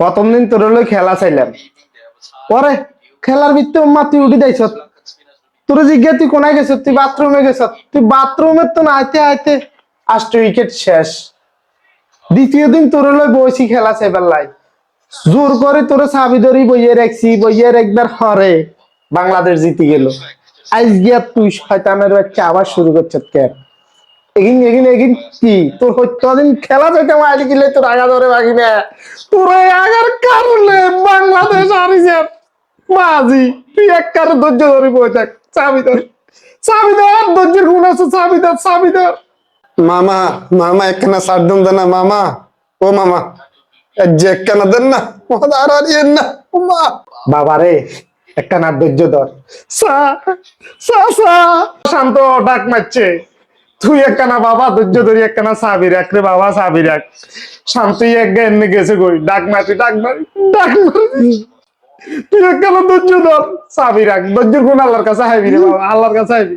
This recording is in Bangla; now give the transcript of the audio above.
প্রথম দিন তোর লই খেলা চাইলাম। পরে খেলার ভিত্তি মা, তুই উঠি যাইছ। তোর জিজ্ঞা তুই কোনায় গেছ? তুই বাথরুমে গেছ? তুই বাথরুমে তো না, আইতে আইতে আষ্ট উইকেট শেষ। দ্বিতীয় দিন তোর লই বসি খেলা চাইবার লাই। জোর করে তোর চাবি ধরি, বইয়ে রাখছি, বইয়ে একবার হরে বাংলাদেশ জিতে গেল। আজ গিয়া তুই শয়তানের বাচ্চা আবার শুরু করছে কেন? এগিন এগিন এগিন, কি? তোর হত্যদিন খেলা যেতে মারি গেলে তোর আগা ধরে বাকি না তোর আগার কারণে বাংলাদেশ হারিছে। মাঝি, তুই এক কারও ধৈর্য ধরে বই থাক চাবি ধর। চাবি ধর ধৈর্যের গুণ আছে, চাবি ধর চাবি ধর। মামা মামা একখানা সার দেন না, মামা। ও মামা যে একখানা দেন না আর হারিয়েন না মা বাবা রে, একটা না ধৈর্য ধর। সা সা সা। শান্ত, ডাক মারছে। তুই একখানা বাবা, ধৈর্য ধরি একখানা চাবি রাখ রে বাবা, চাবি রাখ। শান্তই এক এমনি গেছে কই ডাক মারছি, ডাক মারি ডাক মারি। তুই একখানা ধৈর্য ধর। চাবি রাখ। ধৈর্যের গুণ আল্লাহর কাছে হাইবি রে বাবা, আল্লাহর কাছে হাইবি।